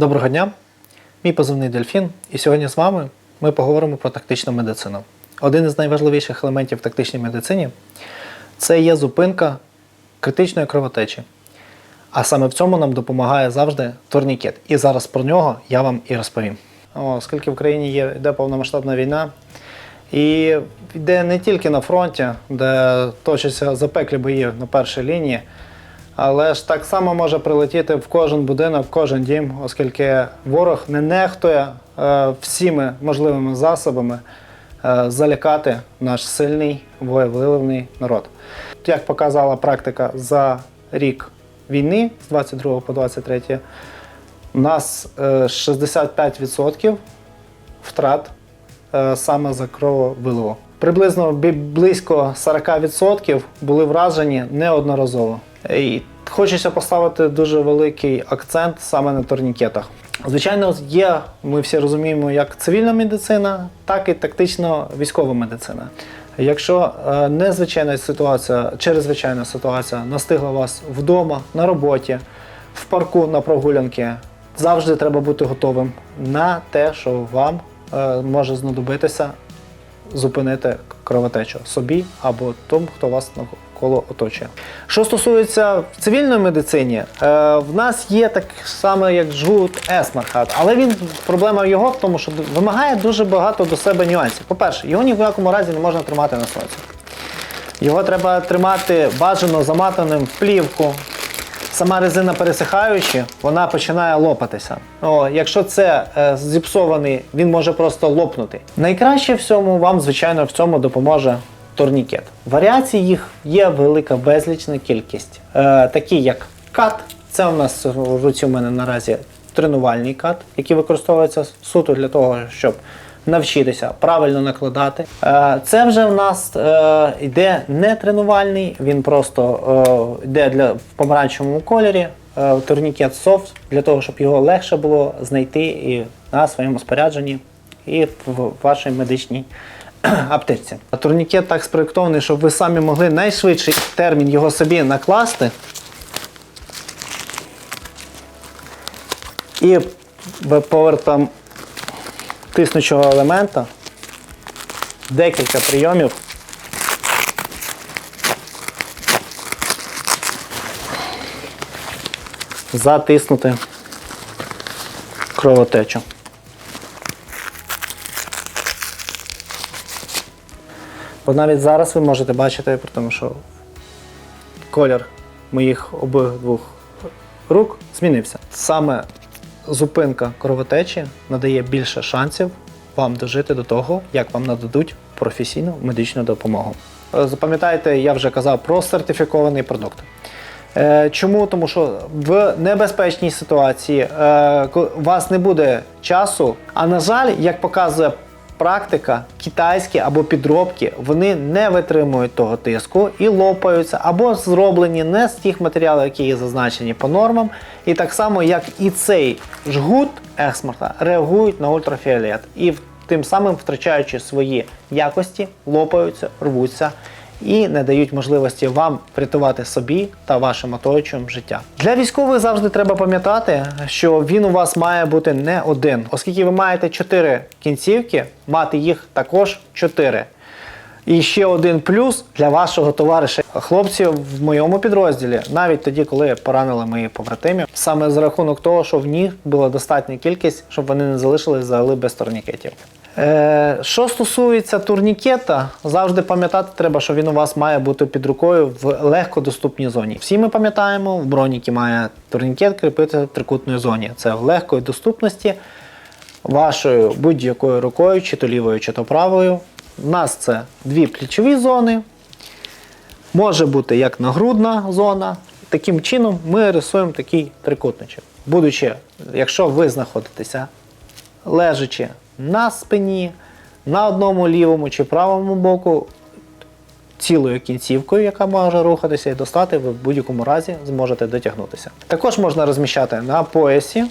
Доброго дня! Мій позивний Дельфін, і сьогодні з вами ми поговоримо про тактичну медицину. Один із найважливіших елементів в тактичній медицині це є зупинка критичної кровотечі. А саме в цьому нам допомагає завжди турнікет. І зараз про нього я вам і розповім. Оскільки в країні є йде повномасштабна війна, і йде не тільки на фронті, де точаться запеклі бої на першій лінії, але ж так само може прилетіти в кожен будинок, в кожен дім, оскільки ворог не нехтує е, всіми можливими засобами е, залякати наш сильний воєвливний народ. Як показала практика за рік війни з 22 по 23, у нас е, 65% втрат е, саме за крововиливу. Приблизно близько 40% були вражені неодноразово. І хочеться поставити дуже великий акцент саме на турнікетах. Звичайно, є, ми всі розуміємо, як цивільна медицина, так і тактично військова медицина. Якщо е, незвичайна ситуація, чрезвичайна ситуація настигла вас вдома, на роботі, в парку на прогулянки, завжди треба бути готовим на те, що вам е, може знадобитися зупинити кровотечу собі або тому, хто вас навколо оточує. Що стосується цивільної медицині, е, в нас є так само, як жгут Есмархат, але він проблема його в тому, що вимагає дуже багато до себе нюансів. По-перше, його ні в якому разі не можна тримати на сонці. Його треба тримати бажано заматаним в плівку. Сама резина пересихаючи, вона починає лопатися. О, якщо це е, зіпсований, він може просто лопнути. Найкраще всьому вам, звичайно, в цьому допоможе турнікет. Варіацій їх є велика безлічна кількість. Е, такі як кат, це у нас в руці у мене наразі тренувальний кат, який використовується суто для того, щоб навчитися правильно накладати. Е, Це вже в нас е, йде не тренувальний, він просто е, йде для, в помаранчевому кольорі. е, Турнікет софт для того, щоб його легше було знайти і на своєму спорядженні, і в вашій медичній аптечці. А Турнікет так спроєктований, щоб ви самі могли найшвидший термін його собі накласти. І повертом тиснучого елемента декілька прийомів. Затиснути кровотечу. Бо навіть зараз ви можете бачити, при тому, що колір моїх обидвох рук змінився. Саме зупинка кровотечі надає більше шансів вам дожити до того, як вам нададуть професійну медичну допомогу. Е, Запам'ятайте, я вже казав про сертифікований продукт. Е, Чому? Тому що в небезпечній ситуації е, у вас не буде часу. А на жаль, як показує практика, китайські або підробки, вони не витримують того тиску і лопаються, або зроблені не з тих матеріалів, які є зазначені по нормам. І так само, як і цей жгут ексмарта, реагують на ультрафіолет і тим самим втрачаючи свої якості, лопаються, рвуться і не дають можливості вам врятувати собі та вашим оточуючим життя. Для військових завжди треба пам'ятати, що він у вас має бути не один, оскільки ви маєте чотири кінцівки, мати їх також чотири. І ще один плюс для вашого товариша. Хлопці в моєму підрозділі, навіть тоді, коли поранили мої побратимів, саме за рахунок того, що в них була достатня кількість, щоб вони не залишились взагалі без турнікетів. Е, що стосується турнікета, завжди пам'ятати треба, що він у вас має бути під рукою в легкодоступній зоні. Всі ми пам'ятаємо, в броніки має турнікет кріпити в трикутній зоні. Це в легкої доступності вашою будь-якою рукою, чи то лівою, чи то правою. У нас це дві плечові зони. Може бути як нагрудна зона. Таким чином ми рисуємо такий трикутничок. Будучи, якщо ви знаходитеся лежачи на спині, на одному лівому чи правому боку, цілою кінцівкою, яка може рухатися і достати, ви в будь-якому разі зможете дотягнутися. Також можна розміщати на поясі,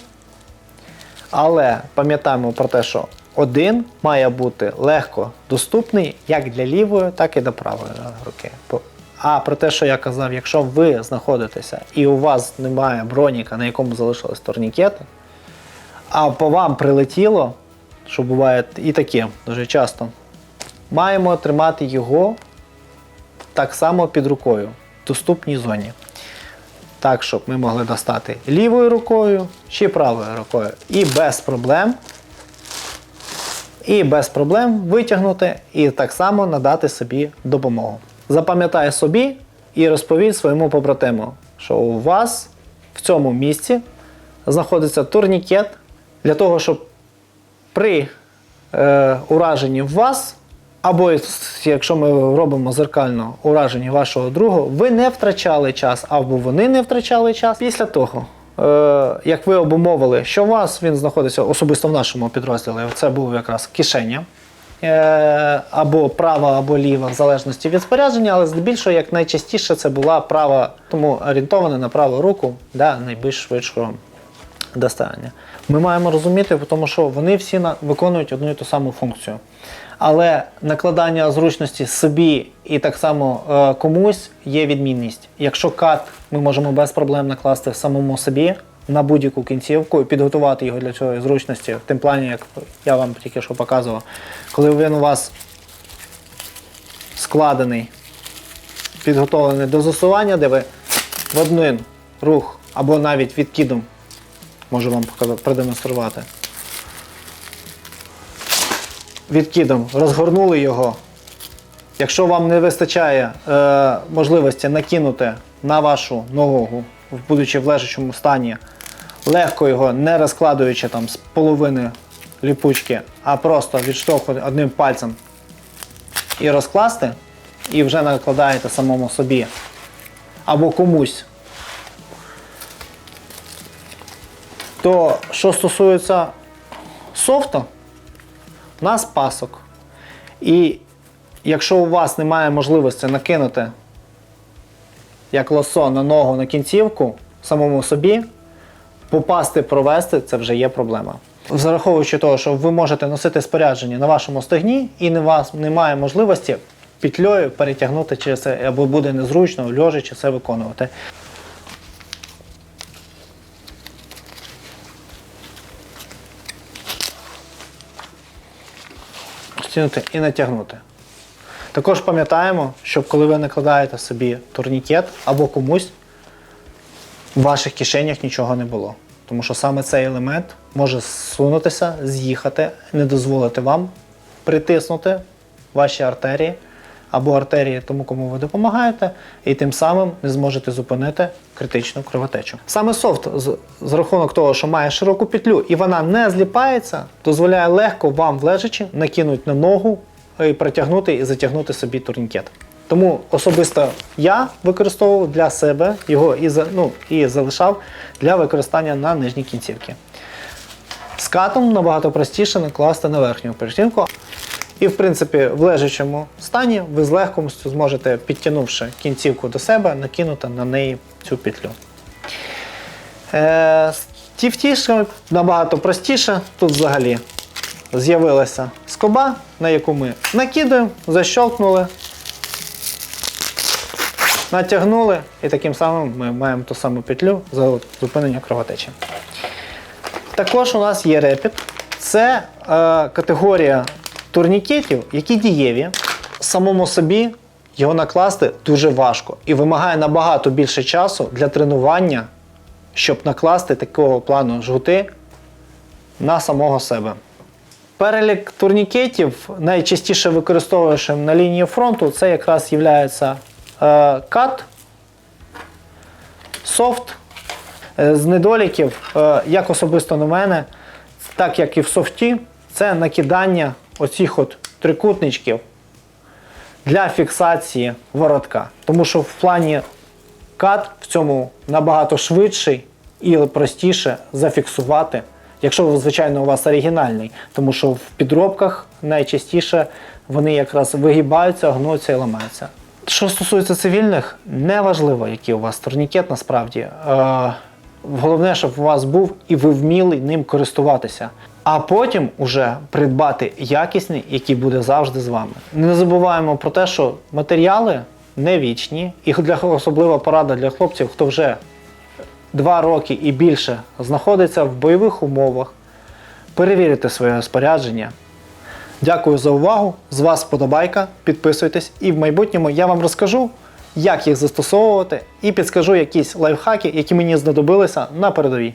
але пам'ятаємо про те, що один має бути легко доступний як для лівої, так і для правої руки. А про те, що я казав, якщо ви знаходитеся і у вас немає броніка, на якому залишились турнікети, а по вам прилетіло, що буває і таке дуже часто, маємо тримати його так само під рукою в доступній зоні. Так, щоб ми могли достати лівою рукою чи правою рукою. І без проблем. І без проблем витягнути і так само надати собі допомогу. Запам'ятай собі і розповідь своєму побратиму, що у вас в цьому місці знаходиться турнікет для того, щоб при е, ураженні вас, або якщо ми робимо зеркально ураження вашого другого, ви не втрачали час, або вони не втрачали час. Після того, е, як ви обумовили, що у вас він знаходиться особисто в нашому підрозділі, це був якраз кишеня. е, Або права, або ліва, в залежності від спорядження, але здебільшого, як найчастіше, це була права, тому орієнтована на праву руку для найбільш швидшого доставання. Ми маємо розуміти, тому що вони всі виконують одну і ту саму функцію. Але накладання зручності собі і так само е, комусь є відмінність. Якщо кат ми можемо без проблем накласти самому собі на будь-яку кінцівку і підготувати його для цієї зручності, в тим плані, як я вам тільки що показував, коли він у вас складений, підготовлений до засування, де ви в один рух або навіть відкидом можу вам показати, продемонструвати. Відкидом розгорнули його. Якщо вам не вистачає е, можливості накинути на вашу ногу, будучи в лежачому стані, легко його не розкладуючи там з половини ліпучки, а просто відштовхувати одним пальцем і розкласти, і вже накладаєте самому собі або комусь То що стосується софту, у нас пасок. І якщо у вас немає можливості накинути як лосо на ногу на кінцівку самому собі, попасти, провести це вже є проблема. Зараховуючи того, що ви можете носити спорядження на вашому стегні і не вас немає можливості петлею перетягнути чи це або буде незручно, льожачи це виконувати. Стягнути і натягнути. Також пам'ятаємо, щоб коли ви накладаєте собі турнікет або комусь, в ваших кишенях нічого не було. Тому що саме цей елемент може зсунутися, з'їхати, не дозволити вам притиснути ваші артерії або артерії тому, кому ви допомагаєте, і тим самим не зможете зупинити критичну кровотечу. Саме софт, з, з рахунок того, що має широку петлю і вона не зліпається, дозволяє легко вам в лежачі накинути на ногу і притягнути і затягнути собі турнікет. Тому особисто я використовував для себе його і, ну, і залишав для використання на нижній кінцівці. З катом набагато простіше накласти на верхню перетінку. І, в принципі, в лежачому стані ви з легкістю зможете, підтягнувши кінцівку до себе, накинути на неї цю петлю. Е, з тіфтішками набагато простіше. Тут взагалі з'явилася скоба, на яку ми накидаємо, защелкнули, натягнули, і таким самим ми маємо ту саму петлю за зупинення кровотечі. Також у нас є репіт. Це е, категорія турнікетів, які дієві. Самому собі його накласти дуже важко і вимагає набагато більше часу для тренування, щоб накласти такого плану жгути на самого себе. Перелік турнікетів, найчастіше використовуючим на лінії фронту, це якраз є е, кат, софт. Е, З недоліків, е, як особисто на мене, так як і в софті, це накидання оцих от трикутничків для фіксації воротка. Тому що в плані кат в цьому набагато швидший і простіше зафіксувати, якщо, звичайно, у вас оригінальний. Тому що в підробках найчастіше вони якраз вигибаються, гнуться і ламаються. Що стосується цивільних, неважливо, який у вас турнікет насправді. Е, Головне, щоб у вас був і ви вміли ним користуватися. А потім уже придбати якісний, який буде завжди з вами. Не забуваємо про те, що матеріали не вічні, і для особлива порада для хлопців, хто вже два роки і більше знаходиться в бойових умовах, перевірити своє спорядження. Дякую за увагу. З вас вподобайка, підписуйтесь, і в майбутньому я вам розкажу, як їх застосовувати, і підскажу якісь лайфхаки, які мені знадобилися на передовій.